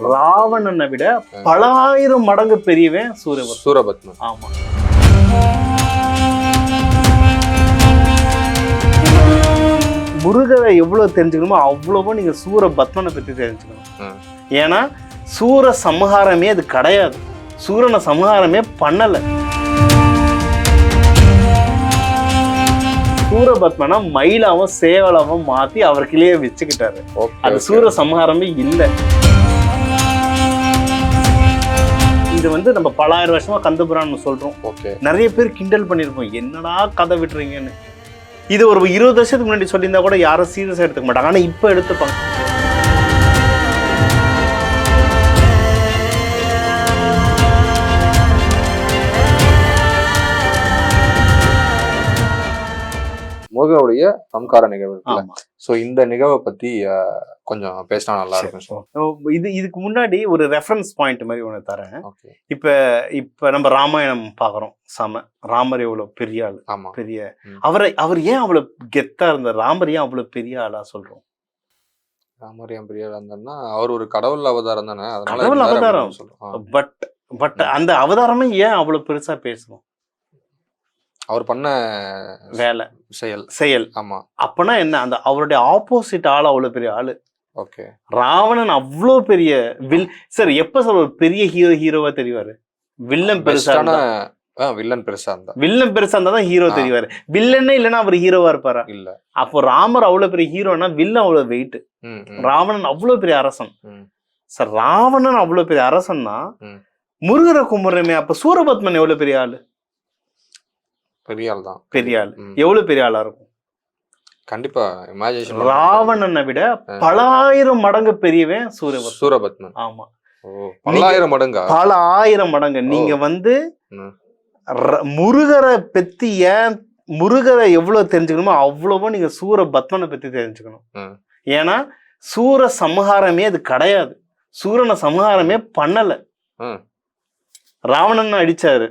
ராவணனை விட பல ஆயிரம் மடங்கு பெரியவன் சூரியபத்மன் சூரபத்மன். ஆமா. முருகரை எவ்வளவு தெரிஞ்சுக்கணுமோ அவ்வளவோ நீங்க சூரபத்மனை பத்தி தெரிஞ்சுக்கணும். ஏன்னா சூர சம்ஹாரமே அது கிடையாது. சூரனை சம்ஹாரமே பண்ணல. சூரபத்மனை மயிலாவும் சேவலாவும் மாத்தி அவருக்குள்ளேயே வச்சுக்கிட்டாரு. ஓகே அது சூர சம்ஹாரமே இல்லை. இது வந்து நம்ம பலாயிரம் வருஷமா கந்தபுரான்னு சொல்றோம். ஓகே. நிறைய பேர் கிண்டல் பண்ணியிருப்போம். என்னடா கதை விட்டுறீங்கன்னு. இது ஒரு இருபது வருஷத்துக்கு முன்னாடி சொல்லியிருந்தா கூட யாரும் சீரியஸா எடுத்துக்க மாட்டாங்க. ஆனா இப்ப எடுத்துப்பாங்க. முருகனுடைய சம்கார நிகழ்வு சோ இந்த நிகழ்வை பத்தி கொஞ்சம் பேசினா நல்லா இருக்கும் இது இதுக்கு முன்னாடி ஒரு ரெஃபரன்ஸ் பாயிண்ட் மாதிரி ஒன்று தரேன். இப்ப இப்ப நம்ம ராமாயணம் பாக்குறோம் சம. ராமர் எவ்வளவு பெரிய ஆளு பெரிய. அவரை அவர் ஏன் அவ்வளவு கெத்தா இருந்தார்? ராமர் ஏன் அவ்வளவு பெரிய ஆளா சொல்றோம்? ராமரியம் பெரியார் இருந்தாருன்னா அவர் ஒரு கடவுள் அவதாரம் தானே அதனால கடவுள் அவதாரம். பட் பட் அந்த அவதாரமே ஏன் அவ்வளவு பெருசா பேசணும்? அவர் பண்ண வேலை. செயல். செயல். ஆமா. அப்பனா என்ன? அந்த அவருடைய ஆப்போசிட் ஆள் அவ்வளவு பெரிய ஆளு. ஓகே. ராவணன் அவ்வளோ பெரிய வில் சார் எப்ப சார் ஒரு பெரிய ஹீரோ ஹீரோவா தெரிவாரு? வில்லன் பெருசா வில்லன் பெருசா இருந்தா. வில்லன் பெருசா இருந்தா தான் ஹீரோ. தெரிவாரு. வில்லனே இல்லைன்னா அவர் ஹீரோவா இருப்பாரா? இல்ல. அப்போ ராமர் அவ்வளவு பெரிய ஹீரோனா வில்லன் அவ்வளவு வெயிட் ராவணன் அவ்வளவு பெரிய அரசன். சார் ராவணன் அவ்வளவு பெரிய அரசன்னா. முருகரை கும்பிடுறமே அப்ப சூரபத்மன் எவ்வளவு பெரிய ஆளு? பெரிய ஆள் தான். பெரிய ஆளு. எவ்வளவு பெரிய ஆளா இருக்கும்? கண்டிப்பா இமேஜினேஷன் ராவணனை விட பல ஆயிரம் மடங்கு பெரியவன் சூரபத்மன் சூரபத்மன். ஆமா. பல்லாயிரம் மடங்கா? பல ஆயிரம் மடங்கு. நீங்க வந்து முருகரை பத்தி ஏன் முருகரை எவ்வளவு தெரிஞ்சுக்கணுமோ அவ்வளவோ நீங்க சூரபத்மனை பத்தி தெரிஞ்சுக்கணும். ஏன்னா சூர சம்ஹாரமே அது கிடையாது. சூரனை சம்ஹாரமே பண்ணல. ராவணன் அடிச்சாரு?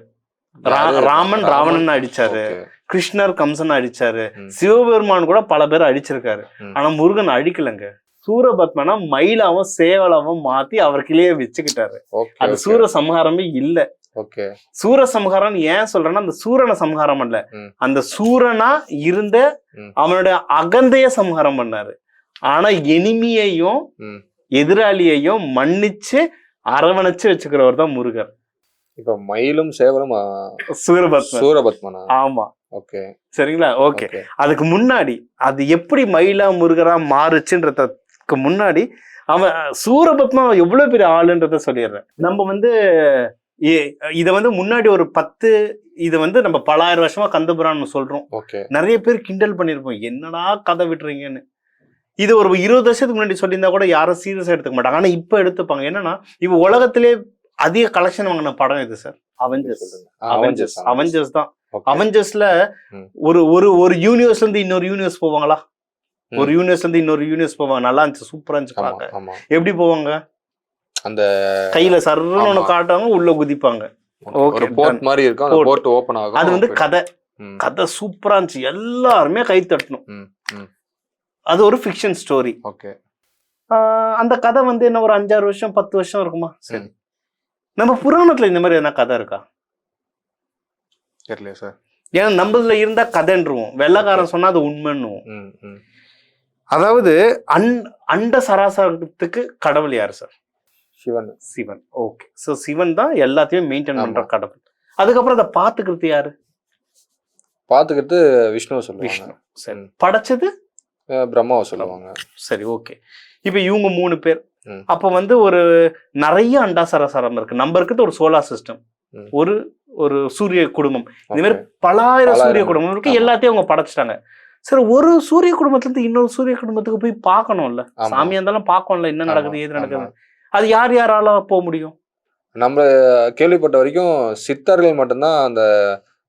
ராமன் ராவணன் அடிச்சாரு. கிருஷ்ணர் கம்சன் அடிச்சாரு. சிவபெருமான் கூட பல பேர் அடிச்சிருக்காரு. ஆனா முருகன் அடிக்கலங்க சூரபத்மனை மயிலாவும் சேவலாவும் மாத்தி அவருக்குள்ளேயே வச்சுக்கிட்டாரு ஓகே, அது. சூர சம்ஹாரமே இல்ல ஓகே சூர சம்ஹாரம் ஏன் சொல்றேன்னா அந்த சூரனை சம்ஹாரம் பண்ணல. அந்த சூரனா இருந்த. அவனுடைய அகந்தைய சம்ஹாரம் பண்ணாரு ஆனா எனிமியையும். எதிராளியையும் மன்னிச்சு அரவணைச்சு வச்சுக்கிறவர் தான் முருகர் இப்ப மயிலும் சேவலும் சூரபத்மன். சூரபத்மனா? ஆமா. ஓகே. சரிங்களா? ஓகே. அதுக்கு முன்னாடி அது எப்படி மயிலா முருகரா மாறுச்சுன்றதுக்கு முன்னாடி அவன் சூரபத்மா எவ்வளவு பெரிய ஆளுன்றத சொல்லிடுறேன். நம்ம வந்து இத வந்து முன்னாடி ஒரு பத்து இது வந்து நம்ம பலாயிரம் வருஷமா கந்தபுரான்னு சொல்றோம். நிறைய பேர் கிண்டல் பண்ணியிருப்போம் என்னடா கதை விட்டுறீங்கன்னு. இது ஒரு இருபது வருஷத்துக்கு முன்னாடி சொல்லியிருந்தா கூட யாரும் சீரியஸா எடுத்துக்க மாட்டாங்க. ஆனா இப்ப எடுத்துப்பாங்க. என்னன்னா இப்ப உலகத்திலே அதிக கலெக்ஷன் வாங்கின படம் இது சார் அவெஞ்சர்ஸ் அவெஞ்சர்ஸ் அவெஞ்சர்ஸ் தான். அவெஞ்சர்ஸ்ல. ஒரு ஒரு ஒரு யூனிவர்ஸ்ல இருந்து இன்னொரு யூனிவர்ஸ் போவாங்களா. ஒரு யூனிவர்ஸ்ல இருந்து இன்னொரு யூனிவர்ஸ் போவாங்க. நல்லா இருந்துச்சு சூப்பரா இருந்துச்சு பார்க்க. எப்படி போவாங்க? அந்த கையில சர்ன்னு ஒண்ணு. காட்டுவாங்க உள்ள குதிப்பாங்க. ஒரு போர்ட். மாதிரி இருக்கும். போர்ட் ஓபன் ஆகும் அது வந்து. கதை. கதை சூப்பரா இருந்துச்சு. எல்லாருமே கை தட்டணும். அது ஒரு ஃபிக்ஷன் ஸ்டோரி ஓகே அந்த கதை வந்து என்ன ஒரு அஞ்சாறு வருஷம் பத்து வருஷம் இருக்குமா? சரி. நம்ம புராணத்துல இந்த மாதிரி என்ன கதை இருக்கா? தெரியலையா சார். ஏன்னா நம்மதுல இருந்தா கதைன்றுவோம். வெள்ளக்காரன் சொன்னா அது உண்மைன்னுவோம். ம் ம். அதாவது அன் அண்ட சராசரத்துக்கு கடவுள் யாரு சார்? சிவன். சிவன். ஓகே. ஸோ சிவன் தான் எல்லாத்தையும் மெயின்டைன் பண்ற. கடவுள். அதுக்கப்புறம் அதை பார்த்துக்கிறது யாரு? பாத்துக்கிட்டு விஷ்ணுவை சொல்லுவாங்க. விஷ்ணு. சரி. படைச்சது? பிரம்மாவை சொல்லுவாங்க. சரி ஓகே. இப்போ இவங்க மூணு பேர். அப்போ வந்து ஒரு நிறைய அண்டா சராசரம் இருக்கு நம்ம இருக்கிறது ஒரு சோலார் சிஸ்டம். ஒரு ஒரு சூரிய குடும்பம் இந்த மாதிரி. பலாயிரம். சூரிய குடும்பம் இருக்கு. எல்லாத்தையும் அவங்க படைச்சிட்டாங்க சரி ஒரு சூரிய குடும்பத்துல இருந்து இன்னொரு சூரிய குடும்பத்துக்கு போய் பார்க்கணும்ல. சாமியா இருந்தாலும் பார்க்கணும்ல என்ன நடக்குது ஏது நடக்குது. அது யார் யாரால போக முடியும் நம்ம கேள்விப்பட்ட வரைக்கும் சித்தர்கள் மட்டும்தான் அந்த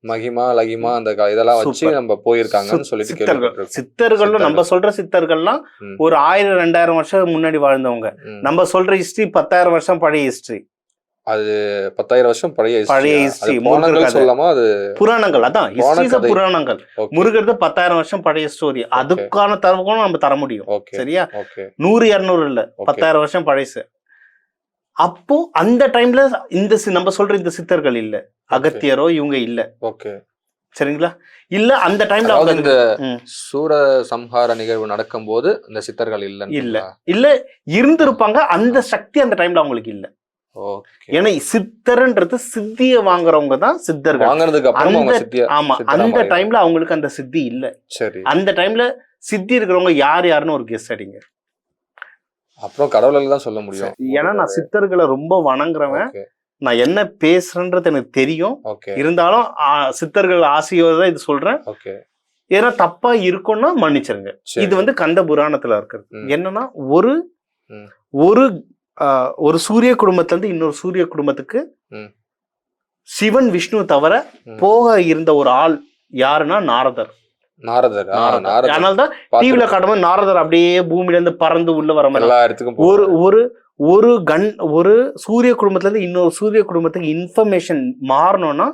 மகிமா லகிமா அந்த இதெல்லாம் வச்சு. நம்ம போயிருக்காங்கன்னு சொல்லிட்டு சித்தர்களும் நம்ம. சொல்ற சித்தர்கள்லாம். ஒரு ஆயிரம் ரெண்டாயிரம் வருஷம் முன்னாடி வாழ்ந்தவங்க. நம்ம சொல்ற ஹிஸ்டரி பத்தாயிரம் வருஷம் பழைய ஹிஸ்டரி பத்தாயிரம் வருஷம் பழைய. பழைய அது history, புராணங்கள். சொல்லாம அது புராணங்கள் அதான். புராணங்கள் முருகிறது பத்தாயிரம் வருஷம் பழைய ஸ்டோரி அதுக்கான தரவுகளும் நம்ம தர முடியும் சரியா நூறு இருநூறு இல்ல. பத்தாயிரம் வருஷம் பழைசு அப்போ அந்த டைம்ல இந்த நம்ம சொல்ற இந்த சித்தர்கள் இல்ல. அகத்தியரோ இவங்க இல்ல. ஓகே சரிங்களா? இல்ல அந்த டைம்ல இந்த. சூர சம்ஹார நிகழ்வு நடக்கும்போது இந்த சித்தர்கள் இல்ல. இல்ல இல்ல இருந்திருப்பாங்க அந்த சக்தி அந்த டைம்ல அவங்களுக்கு இல்ல. ஏன்னா சித்தர்ன்றது சித்திய வாங்குறவங்க தான் சித்தர்கள். அந்த- சித்தியா ஆமா அந்த. டைம்ல அவங்களுக்கு அந்த சித்தி இல்ல. சரி. அந்த டைம்ல சித்தி இருக்கிறவங்க யார் யாருன்னு ஒரு கெஸ் அடிங்க. அப்புறம் கடவுளால தான் சொல்ல முடியும். ஏன்னா நான் சித்தர்களை ரொம்ப வணங்குறவன். நான் என்ன பேசுறேன்றது எனக்கு தெரியும். இருந்தாலும் சித்தர்கள் ஆசையோட தான் இது சொல்றேன். ஏன்னா தப்பா இருக்கும்னா மன்னிச்சிருங்க. சரி. இது வந்து கந்த புராணத்துல இருக்கிறது. என்னன்னா ஒரு. ஒரு ஒரு சூரிய குடும்பத்துல இருந்து இன்னொரு சூரிய குடும்பத்துக்கு. சிவன் விஷ்ணு தவிர. போக இருந்த ஒரு ஆள் யாருன்னா நாரதர். நாரதர். அதனாலதான் டிவில பார்த்திருக்கேன். காட்டும்போது நாரதர் அப்படியே பூமியில இருந்து பறந்து உள்ள வர மாதிரி. எல்லா இடத்துக்கும் ஒரு. ஒரு ஒரு கண் ஒரு சூரிய குடும்பத்துல இருந்து இன்னொரு சூரிய குடும்பத்துக்கு இன்ஃபர்மேஷன் மாறணும்னா.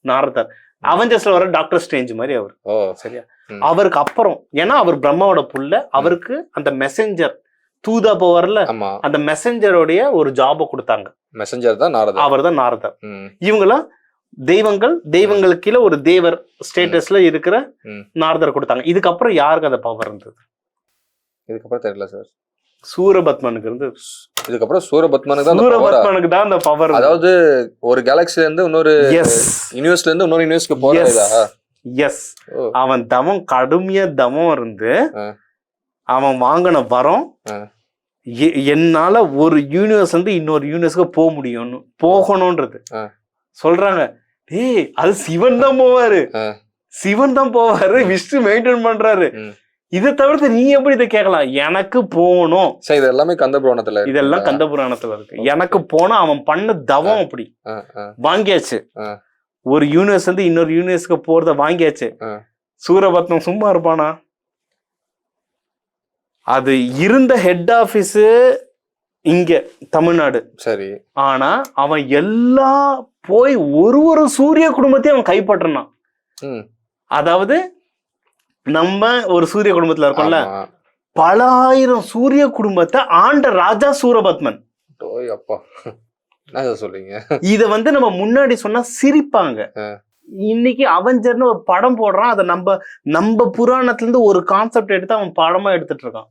நாரதர். அவெஞ்சர்ஸ்ல வர டாக்டர் ஸ்ட்ரேஞ்ச் மாதிரி அவர். சரியா. அவருக்கு அப்புறம் ஏன்னா அவர் பிரம்மாவோட புள்ள அவருக்கு அந்த மெசஞ்சர் தூதா போவார்ல அந்த மெசஞ்சரோடைய ஒரு ஜாப கொடுத்தாங்க. மெசஞ்சர் தான் நாரதர். அவர் தான் நாரதர் இவங்களாம் தெய்வங்கள் தெய்வங்களுக்கு கீழே ஒரு தேவர் ஸ்டேட்டஸ்ல இருக்கிற. நாரதர் கொடுத்தாங்க. இதுக்கப்புறம் யாருக்கு அந்த பவர் இருந்தது? இதுக்கப்புறம் தெரியல சார் சூரபத்மனுக்கு இருந்தது இதுக்கப்புறம் சூரபத்மனுக்கு தான்? சூரபத்மனுக்கு தான் அந்த பவர் அதாவது ஒரு கேலக்சில இருந்து இன்னொரு யூனிவர்ஸ்ல இருந்து இன்னொரு யூனிவர்ஸ்க்கு போறதா எஸ் அவன் தவம் கடுமையா தவம் இருந்து. அவன் வாங்கின வரம் என்னால ஒரு யூனிவர்ஸ் வந்து இன்னொரு யூனிவர்ஸ்க்கு போக முடியும்னு போகணும்ன்றது. சொல்றாங்க. டேய் அது சிவன் தான் போவாரு. சிவன் தான் போவாரு. விஷ்ணு மெயின்டைன் பண்றாரு. இதை தவிர்த்து நீ எப்படி இதை கேட்கலாம்? எனக்கு போகணும். சரி இது எல்லாமே கந்த புராணத்துல. இதெல்லாம் கந்த புராணத்துல இருக்கு. எனக்கு போனா அவன் பண்ண தவம் அப்படி. வாங்கியாச்சு. ஒரு யூனிவர்ஸ் வந்து இன்னொரு யூனிவர்ஸ்க்கு போறத வாங்கியாச்சு. ஆ. சூரபத்மம் சும்மா இருப்பானா? அது இருந்த ஹெட் ஆபீஸ் இங்க தமிழ்நாடு. சரி. ஆனா அவன் எல்லா போய் ஒரு ஒரு சூரிய குடும்பத்தையும் அவன் கைப்பற்றினான் அதாவது நம்ம ஒரு சூரிய குடும்பத்துல இருக்கோம்ல. பல ஆயிரம் சூரிய குடும்பத்தை ஆண்ட ராஜா சூரபத்மன். அப்பா. சொல்றீங்க? இத வந்து நம்ம முன்னாடி சொன்னா சிரிப்பாங்க. இன்னைக்கு அவெஞ்சர்னு ஒரு படம் போடுறான். அதை நம்ம நம்ம புராணத்துல இருந்து ஒரு கான்செப்ட் எடுத்து அவன் படமா எடுத்துட்டு இருக்கான்.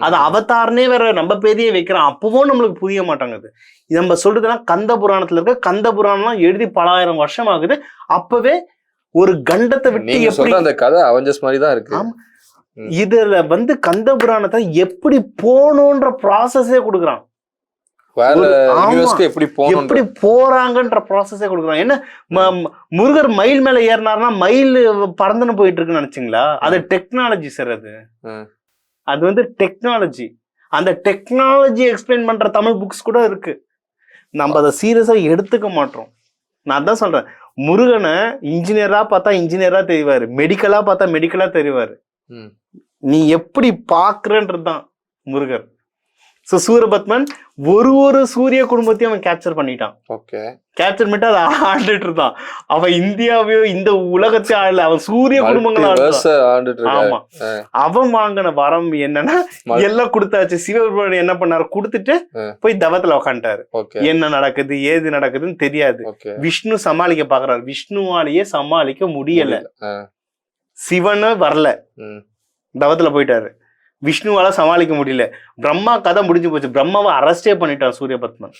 அது அவதாரனே வேற நம்ம பெரிய வைக்கிறான். அப்பவும் நம்மளுக்கு புரிய மாட்டாங்குது நம்ம சொல்றதுலாம் கந்த புராணத்துல இருக்க. கந்த புராணம்லாம் எழுதி பல ஆயிரம் வருஷம் ஆகுது. அப்பவே ஒரு கண்டத்தை விட்டு எப்படி சொல்ற அந்த கதை அவெஞ்சர்ஸ் மாதிரி தான் இருக்கு. இதுல வந்து கந்த புராணத்தை எப்படி போகணுன்ற ப்ராசஸே கொடுக்குறான் வேற ஒரு- ஆமா. யூனிவர்ஸ்க்கு எப்படி எப்படி போறாங்கன்ற ப்ராசஸே கொடுக்குறான் என்ன முருகர் மயில் மேல ஏறினார்னா மயில் பறந்துன்னு போயிட்டு இருக்குன்னு நினைச்சீங்களா அது டெக்னாலஜி சார் அது. அது வந்து டெக்னாலஜி அந்த டெக்னாலஜி எக்ஸ்பிளைன் பண்ற தமிழ் புக்ஸ் கூட இருக்கு. நம்ம அதை சீரியஸா எடுத்துக்க மாட்டோம். நான் தான் சொல்றேன். முருகனை இன்ஜினியரா பார்த்தா இன்ஜினியரா தெரிவாரு. மெடிக்கலா பார்த்தா மெடிக்கலா தெரிவாரு. நீ எப்படி பாக்குறன்றது தான் முருகர். ஸோ சூரபத்மன் ஒரு ஒரு சூரிய குடும்பத்தையும் அவன் கேப்சர் பண்ணிட்டான். ஓகே கேப்சர் பண்ணிட்டு அதை ஆண்டுட்டு இருந்தான். அவன் இந்தியாவையோ இந்த உலகத்தை ஆளல. அவன் சூரிய குடும்பங்களை ஆமா. அவன் வாங்கின வரம் என்னன்னா எல்லாம் கொடுத்தாச்சு. சிவபெருமான் என்ன பண்ணாரு? கொடுத்துட்டு. போய் தவத்துல உக்காந்துட்டாரு. ஓகே என்ன நடக்குது? ஏது நடக்குதுன்னு தெரியாது. விஷ்ணு சமாளிக்க பாக்குறாரு விஷ்ணுவாலேயே சமாளிக்க முடியல. சிவனு வரல. தவத்துல போயிட்டாரு. விஷ்ணுவால சமாளிக்க முடியல. பிரம்மா கதை முடிஞ்சு போச்சு. பிரம்மாவை அரெஸ்டே பண்ணிட்டான் சூரியபத்மன்.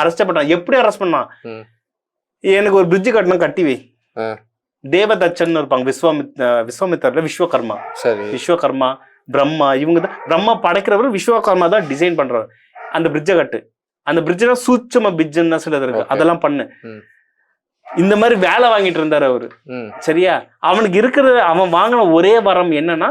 அரெஸ்டே பண்ணான் எப்படி அரெஸ்ட் பண்ணான். எனக்கு ஒரு பிரிட்ஜ் கட்டணும் கட்டி வை. தேவதச்சன் இருப்பாங்க விஸ்வாமித் விஸ்வாமித்தர்ல விஸ்வகர்மா. விஸ்வகர்மா பிரம்மா இவங்க தான் பிரம்மா படைக்கிறவர் விஸ்வகர்மா தான் டிசைன் பண்றவர். அந்த பிரிட்ஜை கட்டு. அந்த பிரிட்ஜ்ல சூட்சம பிரிட்ஜ்னு தான் சிலது இருக்கு. அதெல்லாம் பண்ணு. இந்த மாதிரி வேலை வாங்கிட்டு இருந்தாரு அவரு. சரியா? அவனுக்கு இருக்கிற அவன் வாங்கின ஒரே வரம் என்னன்னா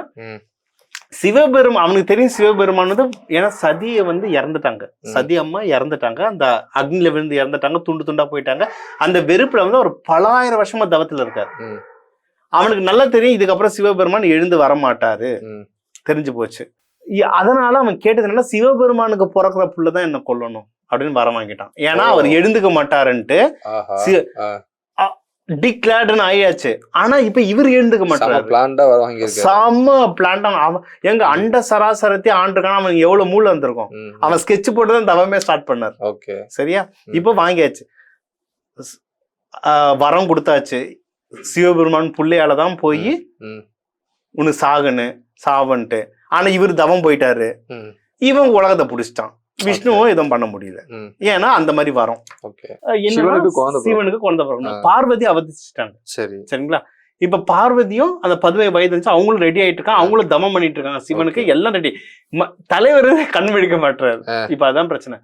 சிவபெருமான் அவனுக்கு தெரியும் சிவபெருமான் வந்து ஏன்னா சதியை வந்து இறந்துட்டாங்க. சதி அம்மா இறந்துட்டாங்க. அந்த அக்னில விழுந்து இறந்துட்டாங்க துண்டு துண்டா போயிட்டாங்க. அந்த வெறுப்புல வந்து ஒரு பலாயிரம் வருஷமா தவத்துல இருக்காரு. அவனுக்கு நல்லா தெரியும் இதுக்கப்புறம் சிவபெருமான் எழுந்து வர மாட்டாரு தெரிஞ்சு போச்சு. அதனால அவன் கேட்டது என்னன்னா சிவபெருமானுக்கு பிறக்கிற புள்ளதான் என்ன கொல்லணும் அப்படின்னு வர வாங்கிட்டான். ஏன்னா அவர் எழுந்துக்க மாட்டாருன்ட்டு. டிக்ளேர்டுன்னு ஆயாச்சு ஆனா இப்ப இவர் எழுந்துக்க மாட்டாரு பிளான்டா வர வாங்கியிருக்காரு. செம்ம பிளான்டா அவன் எங்க அண்ட சராசரத்தை ஆண்டிருக்கான் அவன் எவ்வளவு மூளை வந்திருக்கும். அவன் ஸ்கெட்ச் போட்டு தான் தவமே ஸ்டார்ட் பண்ணார். ஓகே. சரியா. இப்போ வாங்கியாச்சு. வரம் கொடுத்தாச்சு. சிவபெருமான் புள்ளையால தான் போய் ம், உனக்கு சாகனு சாவன்ட்டு. ஆனா இவர் தவம் போயிட்டாரு. இவன் உலகத்தை புடிச்சிட்டான். விஷ்ணுவும் எதுவும் பண்ண முடியல. ஏன்னா அந்த மாதிரி வரும். சிவனுக்கு குழந்தை பிறக்கணும். பார்வதி அவதிச்சிட்டாங்க சரி. சரிங்களா? இப்ப பார்வதியும் அந்த பதுவை வயது இருந்துச்சு அவங்களும் ரெடி ஆயிட்டு இருக்காங்க அவங்களும் தமம் பண்ணிட்டு இருக்காங்க சிவனுக்கு எல்லாம் ரெடி தலைவர் கண் விழிக்க மாட்டாரு. இப்ப அதான் பிரச்சனை.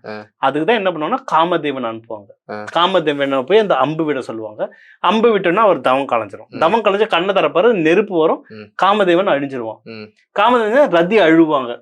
அதுக்குதான் என்ன பண்ணுவாங்கன்னா காமதேவன் அனுப்புவாங்க. காமதேவனை போய் அந்த அம்பு விட சொல்லுவாங்க. அம்பு விட்டோம்னா அவர் தவம் கலைஞ்சிரும். ம். தவம் கலைஞ்சு கண்ணை தரப்பாரு நெருப்பு வரும். காமதேவன் அழிஞ்சிருவான். காமதேவன் ரதி அழுவாங்க.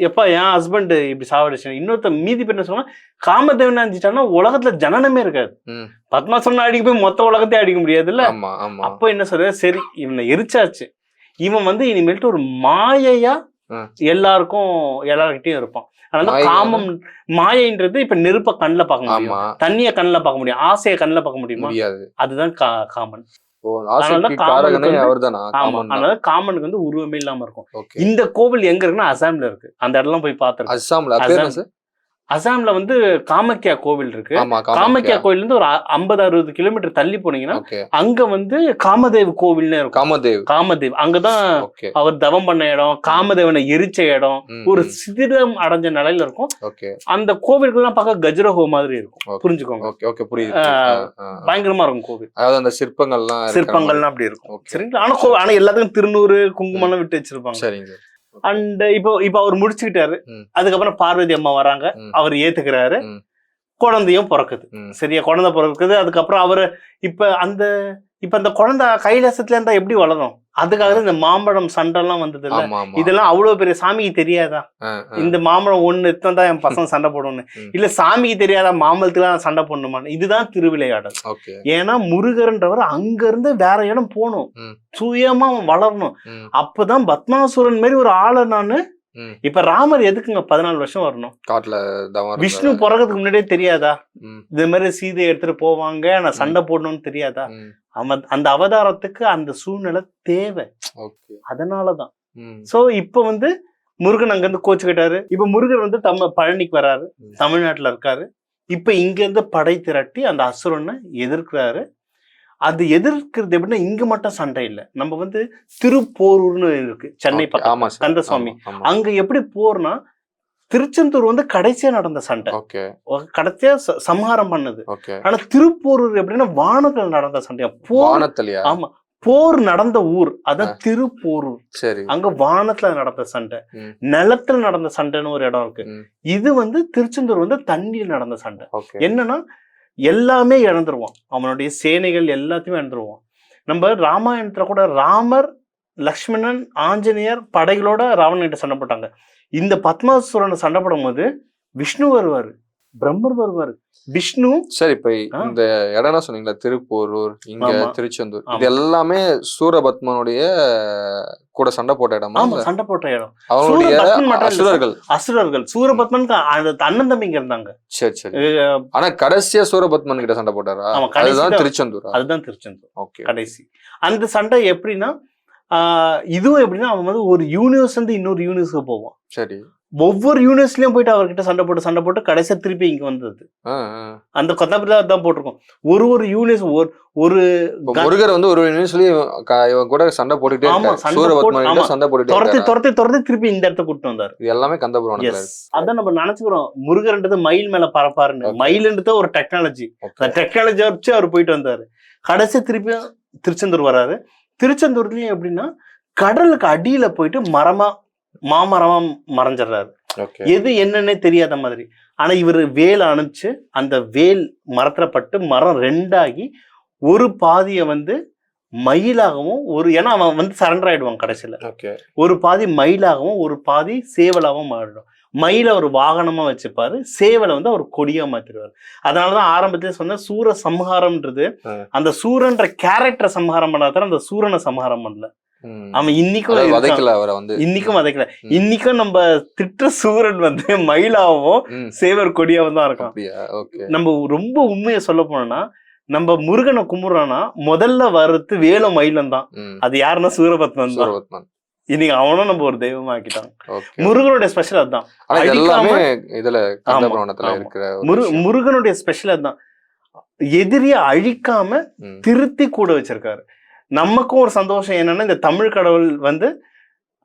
எப்பா என் ஹஸ்பண்ட் இப்படி சாவடிச்சு இன்னொருத்த மீதி பேர் என்ன சொன்னா காமதேவன் அழிஞ்சிட்டான்னா உலகத்துல ஜனனமே இருக்காது. ம். பத்மாசனம் அடிக்க போய் மொத்த உலகத்தையும் அடிக்க முடியாதுல்ல? ஆமா ஆமா. அப்போ என்ன சொல்ற? சரி இவனை எரிச்சாச்சு. இவன் வந்து இனிமேல்ட்டு ஒரு மாயையா. எல்லாருக்கும் எல்லார்கிட்டயும் இருப்பான். அதனால காமம் மாயைன்றது இப்ப நெருப்ப கண்ணுல பார்க்க முடியும். தண்ணிய கண்ணுல பார்க்க முடியும். ஆசைய கண்ணுல பார்க்க முடியுமா? முடியாது. அதுதான் கா- காமன். அதனால காமனுக்கு வந்து- அவர்தானா? ஆமா காமன் தான். அதனால காமனுக்கு வந்து உருவமே இல்லாம இருக்கும். இந்த கோவில் எங்க இருக்குன்னா அசாம்ல இருக்கு. அந்த இடம்லாம் போய் பார்த்திருக்கேன். அஸ்ஸாம்ல அசாம்ல வந்து காமக்கியா கோவில் இருக்கு. காமக்கியா. கோவில் இருந்து ஒரு ஐம்பது அறுபது கிலோமீட்டர் தள்ளி போனீங்கன்னா அங்க வந்து காமதேவ் கோவில்னு இருக்கும். காமதேவ். காமதேவ். அங்கதான் அவர் தவம் பண்ண இடம் காமதேவனை எரிச்ச இடம் ஒரு சிதிரம் அடைஞ்ச நிலையில இருக்கும். அந்த கோவில்கள்லாம் பார்க்க கஜரஹோ மாதிரி இருக்கும். புரிஞ்சுக்கோங்க. பயங்கரமா இருக்கும் கோவில். அதாவது அந்த சிற்பங்கள்லாம் சிற்பங்கள்லாம் அப்படி இருக்கும். சரிங்களா? ஆனா ஆனா எல்லாத்துக்கும் திருநூறு குங்குமம்லாம் விட்டு வச்சிருப்பாங்க. சரிங்க சார். அண்ட் இப்போ இப்போ அவர் முடிச்சுக்கிட்டாரு. அதுக்கப்புறம் பார்வதி அம்மா வராங்க. அவர் ஏத்துக்கிறாரு. குழந்தையும் பிறக்குது. சரியா குழந்தை பிறக்குது அதுக்கப்புறம் அவரு இப்ப அந்த இப்ப அந்த குழந்தை கைலாசத்துல இருந்தா எப்படி வளரும் அதுக்காக தான் இந்த மாம்பழம் சண்டைலாம் வந்தது இல்ல இதெல்லாம் அவ்வளவு பெரிய சாமிக்கு தெரியாதா. இந்த மாம்பழம் ஒண்ணு தான் என் பசங்க சண்டை போடணும்னு. இல்ல சாமிக்கு தெரியாதா மாம்பழத்துக்கு நான் சண்டை போடணுமான்னு. இதுதான் திருவிளையாடல். ஏன்னா முருகர்ன்றவர் அங்க இருந்து வேற இடம் போகணும். சுயமா வளரணும். அப்பதான் பத்மாசுரன் மாதிரி ஒரு ஆளை நானு. இப்ப ராமர் எதுக்குங்க பதினாலு வருஷம் வரணும்? காட்டுல விஷ்ணு. பிறகுறதுக்கு முன்னாடியே தெரியாதா? இது மாதிரி சீதையை எடுத்துட்டு போவாங்க நான் சண்டை போடணும்னு தெரியாதா? ம். அவன் அந்த அவதாரத்துக்கு அந்த சூழ்நிலை தேவை. அதனாலதான். சோ இப்ப வந்து முருகன் அங்க இருந்து கோச்சுக்கிட்டாரு. இப்ப முருகர் வந்து தம்ம பழனிக்கு வராரு. ம். தமிழ்நாட்டுல இருக்காரு. இப்ப இங்க இருந்து படை திரட்டி அந்த அசுரனை எதிர்க்கிறாரு. அது எதிர்க்கிறது எப்படின்னா இங்க மட்டும் சண்டை இல்லை. நம்ம வந்து திருப்போரூர்னு இருக்கு. சென்னை. பக்கம். கந்தசுவாமி. அங்க எப்படி போர்னா திருச்செந்தூர் வந்து கடைசியா நடந்த சண்டை. கடைசியா சம்ஹாரம் பண்ணது. ஆனா திருப்போரூர் எப்படின்னா வானத்துல நடந்த சண்டையா? வானத்தலியா? ஆமா. போர் நடந்த ஊர். அதான் திருப்போரூர். சரி. அங்க வானத்துல நடந்த சண்டை. நிலத்துல நடந்த சண்டைன்னு ஒரு இடம் இருக்கு. இது வந்து திருச்செந்தூர் வந்து தண்ணியில் நடந்த சண்டை. என்னன்னா எல்லாமே இழந்துருவான். அவனுடைய சேனைகள் எல்லாத்தையுமே இழந்துருவான். நம்ம ராமாயணத்துல கூட ராமர் லக்ஷ்மணன் ஆஞ்சநேயர் படைகளோட ராவணன்கிட்ட சண்டை போட்டாங்க. இந்த பத்மாசுரனை சண்டை போடும்போது விஷ்ணு வருவாரு பிரம்மர் வருவாரு. விஷ்ணு சரி இப்ப. இந்த இடம்லாம் சொன்னீங்களா திருப்போரூர் இங்க. திருச்செந்தூர். இது எல்லாமே சூரபத்மனுடைய கூட சண்டை போட்ட இடமா சண்டை போட்ட இடம். இல்ல அசுரர்கள். அசுரர்கள். சூரபத்மனுக்கு அந்த அண்ணன் தம்பிங்க இருந்தாங்க. சரி சரி. ஆனா கடைசியா சூரபத்மன் கிட்ட சண்டை போட்டாரா? அதுதான் திருச்செந்தூரா? அதுதான் திருச்செந்தூர். ஓகே. கடைசி. அந்த சண்டை எப்படின்னா இதுவும் எப்படின்னா அவன் வந்து ஒரு யூனிவர்ஸ் வந்து இன்னொரு யூனிவர்ஸ்க்கு போவான். சரி. ஒவ்வொரு யூனிவர்ஸ்லயும் போயிட்டு அவர்கிட்ட சண்டை போட்டு சண்டை போட்டு கடைசியா திருப்பி இங்க வந்தது. அந்த கொத்தாப்பில தான் போட்டிருக்கோம். ஒரு ஒரு யூனிவர்ஸ் ஒரு ஒரு முருகர் வந்து ஒரு இவன் கூட சண்டை ஆமா, இருக்காரு. சண்டை போட்டு- போட்டுட்டே துரத்தி துரத்தி துரத்தி திருப்பி இந்த இடத்த கூட்டு வந்தாரு. இது எல்லாமே எஸ் அதான் நம்ம நினைச்சுக்கிறோம். முருகன்றது மயில் மேல பரப்பாருன்னு. மயில்ன்றது ஒரு டெக்னாலஜி அந்த டெக்னாலஜி வச்சு அவர் போயிட்டு வந்தாரு. கடைசி திருப்பி திருச்செந்தூர் வராரு. திருச்செந்தூர்லயும் எப்படின்னா கடலுக்கு அடியில போயிட்டு மரமா மாமரமா மறைஞ்சிடுறாரு. எது என்னன்னே தெரியாத மாதிரி. ஆனா இவர் வேல் அனுப்பிச்சு அந்த வேல் மரத்துல பட்டு மரம் ரெண்டாகி ஒரு பாதியை வந்து மயிலாகவும் ஒரு ஏன்னா அவன் வந்து சரண்டர் ஆயிடுவான் கடைசியில. ஒரு பாதி மயிலாகவும் ஒரு பாதி சேவலாகவும் மாறிடும். மயிலை ஒரு வாகனமா வச்சுப்பாரு சேவலை வந்து அவர் கொடியா மாத்திடுவார் அதனாலதான் ஆரம்பத்திலே சொன்ன சூர சம்ஹாரம்ன்றது. அந்த சூரன்ற கேரக்டரை சம்ஹாரம் பண்ணாதான் அந்த சூரனை சம்ஹாரம் பண்ணல. அவன் இன்னைக்கும். வதைக்கல அவரை வந்து இன்னைக்கும் வதைக்கல. இன்னைக்கும் நம்ம திட்ட சூரன் வந்து மயிலாவும். சேவர் கொடியாவும் தான் இருக்கான் அப்படியா ஓகே நம்ம ரொம்ப உண்மையை சொல்ல போனோம்னா நம்ம முருகனை கும்பிடுறோம்னா முதல்ல வர்றது வேல மயிலம் தான். அது யாருன்னா சூரபத்மன் தான் சூரபத்மன் இன்னைக்கு அவனும் நம்ம ஒரு தெய்வமா ஆக்கிட்டாங்க ஓகே முருகனுடைய ஸ்பெஷல் அதுதான் எல்லாமே இதுல. இருக்கிற முரு. முருகனுடைய ஸ்பெஷல் அதுதான் எதிரிய அழிக்காம. திருத்தி கூட வச்சிருக்காரு நமக்கும் ஒரு சந்தோஷம் என்னன்னா இந்த தமிழ் கடவுள் வந்து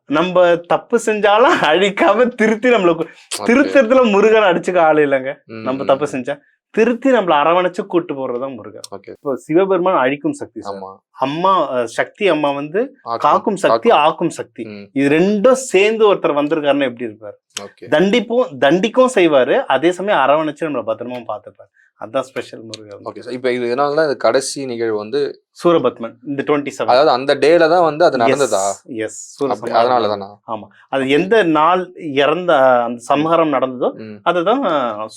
நம்ம தப்பு செஞ்சாலும் அழிக்காம திருத்தி நம்மளுக்கு Okay. திருத்தத்துல முருகன் அடிச்சுக்க ஆள் இல்லைங்க நம்ம. தப்பு செஞ்சா திருத்தி நம்மள அரவணைச்சு கூட்டு போறதுதான் முருகன். இப்போ சிவபெருமான் அழிக்கும் சக்தி அம்மா சக்தி அம்மா வந்து. காக்கும் சக்தி ஆக்கும். சக்தி. இது ரெண்டும் சேர்ந்து ஒருத்தர் வந்திருக்காருன்னு எப்படி இருப்பாரு? ஓகே தண்டிப்பும் தண்டிக்கும் செய்வாரு அதே சமயம் அரவணைச்சு நம்மள பத்திரமா பார்த்துப்பாரு. அதான் ஸ்பெஷல் முருகன் ஓகே சார் இப்போ இது இதனால தான் கடைசி நிகழ்வு வந்து சூரபத்மன் இந்த டுவெண்ட்டி செவன் அதாவது அந்த டேல தான் வந்து அது நடந்ததா? எஸ் அதனால தானா அது எந்த நாள் இறந்த அந்த சம்ஹாரம் நடந்ததோ. அதுதான்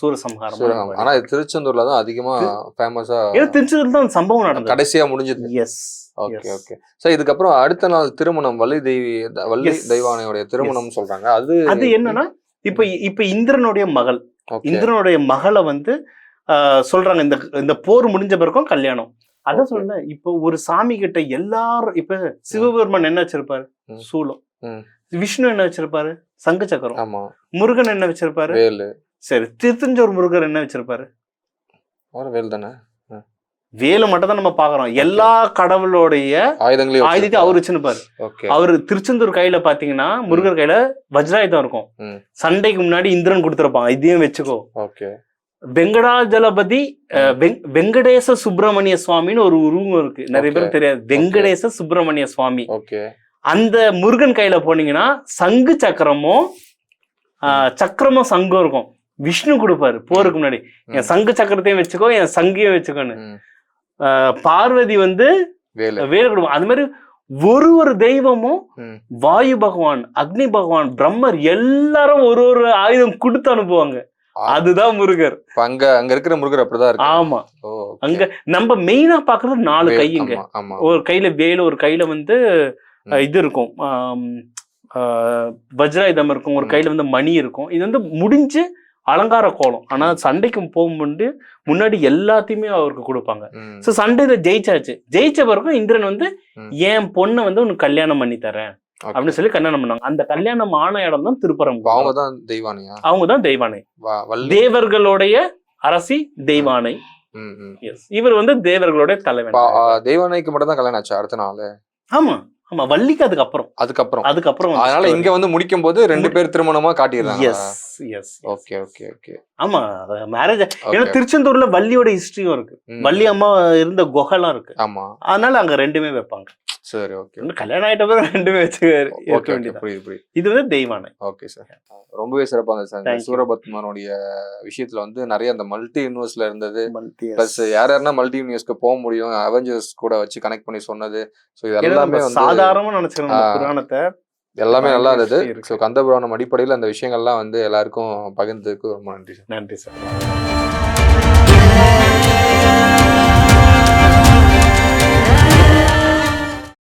சூரசம்ஹாரம். சூரகம். ஆனா இது திருச்செந்தூர்ல தான் அதிகமா ஃபேமஸா திருச்சியில் தான் சம்பவம் நடந்தது. கடைசியா முடிஞ்சது. எஸ் ஓகே ஓகே சார் இதுக்கப்புறம் அடுத்த நாள் திருமணம் வள்ளி தெய்வி வள்ளி. தெய்வானையுடைய திருமணம் சொல்றாங்க. அது அது என்னன்னா இப்ப இப்ப இந்திரனுடைய மகள். இந்திரனுடைய மகளை வந்து சொல்றாங்க. இந்த இந்த போர் முடிஞ்ச பிறகும் கல்யாணம். அதான். சொல்ல இப்போ ஒரு சாமி கிட்ட எல்லாரும் இப்ப சிவபெருமான் என்ன வச்சிருப்பாரு. சூலம். விஷ்ணு என்ன வச்சிருப்பாரு? சங்கு சக்கரம். முருகன் என்ன வச்சிருப்பாரு? சரி திருத்தஞ்சோர் முருகர் என்ன வச்சிருப்பாரு? வேல் தானே? வேலை மட்டும் தான் நம்ம பாக்குறோம் எல்லா கடவுளுடைய ஆயுதங்களையும் ஆயுதத்தை அவர் வச்சுருப்பாரு. அவர் திருச்செந்தூர் கையில பாத்தீங்கன்னா முருகர் கையில வஜ்ராயுதம் இருக்கும். சண்டைக்கு முன்னாடி இந்திரன் கொடுத்திருப்பான் இதையும் வச்சுக்கோ. ஓகே. வெங்கடாஜலபதி அஹ், வெங்- வெங்கடேச சுப்பிரமணிய சுவாமின்னு ஒரு உருவம் இருக்கு. நிறைய. பேருக்கு தெரியாது. வெங்கடேச சுப்பிரமணிய சுவாமி. அந்த முருகன் கையில போனீங்கன்னா சங்கு சக்கரமும் ஆஹ், சக்கரமும் சங்கம் இருக்கும். விஷ்ணு கொடுப்பாரு போருக்கு முன்னாடி. என் சங்கு சக்கரத்தையும் வச்சுக்கோ என் சங்கையும் வச்சுக்கோன்னு. பார்வதி வந்து வேலு. கொடுப்போம் அது மாதிரி ஒரு ஒரு தெய்வமும். வாயு பகவான் அக்னி பகவான் பிரம்மர் எல்லாரும் ஒரு ஒரு ஆயுதம் கொடுத்து அனுப்புவாங்க. அதுதான் முருகர். அங்க அங்க இருக்கிற முருகர் அப்படிதான் இருக்கு ஆமா. அங்க நம்ம மெயினா பாக்குறது நாலு ஆமா ஒரு கையில வேலு ஒரு கையில வந்து இது இருக்கும். வஜ்ராயுதம் இருக்கும். ஒரு. கையில வந்து மணி இருக்கும். இது வந்து முடிஞ்சு அலங்கார கோலம். ஆனா சண்டைக்கு போகும்போது முன்னாடி எல்லாத்தையுமே அவருக்கு கொடுப்பாங்க. சோ சண்டையில ஜெயிச்சாச்சு. ஜெயிச்ச பிறகும் இந்திரன் வந்து. என் பொண்ணை வந்து உனக்கு கல்யாணம் பண்ணி தரேன். அப்படின்னு சொல்லி கல்யாணம் பண்ணாங்க. அந்த கல்யாணம் ஆன இடம் தான் திருப்பரம் அவங்க தான் தெய்வானியா? அவங்க தான் தெய்வானை தேவர்களுடைய அரசி தெய்வானை. இவர் வந்து தேவர்களுடைய தலைவன். ஆ, தெய்வானைக்கு மட்டும் தான் கல்யாணம் ஆச்சு அடுத்த நாள்? ஆமா ஆமா. வள்ளிக்கு அதுக்கப்புறம். அதுக்கப்புறம். அதுக்கப்புறம் அதனால இங்க வந்து முடிக்கும் போது ரெண்டு பேர் திருமணமா காட்டிடுறாங்க. Yes yes okay okay okay ஆமா மேரேஜ் ஏன்னா திருச்செந்தூர்ல வள்ளியோட ஹிஸ்டரியும் இருக்கு. வள்ளி அம்மா இருந்த குகைலாம் இருக்கு. ஆமா. அதனால அங்க ரெண்டுமே வைப்பாங்க. சரி ஓகே கல்யாணம் ஆயிட்ட பிறகு ரெண்டுமே வச்சு இருக்க ஓகே புரியுது புரியுது. இது வந்து தெய்வானை. ஓகே சார் ரொம்பவே சிறப்பா இருந்துச்சு சார். சூரபத்மனுடைய விஷயத்துல வந்து நிறைய அந்த மல்டி யூனிவர்ஸ்ல இருந்தது. பிளஸ் யார் யாருன்னா மல்டி யூனிவர்ஸ்க்கு போக முடியும். அவெஞ்சர்ஸ் கூட வச்சு கனெக்ட் பண்ணி சொன்னது. ஸோ இது எல்லாமே நம்ம வந்து சாதாரணமா நினைச்சிருக்கோம் இந்த ஆ. புராணத்தை. எல்லாமே நல்லா இருந்தது. ஸோ கந்தபுராணம் அடிப்படையில் அந்த விஷயங்கள்லாம் வந்து எல்லாருக்கும் பகிர்ந்ததுக்கு ரொம்ப நன்றி சார் நன்றி சார்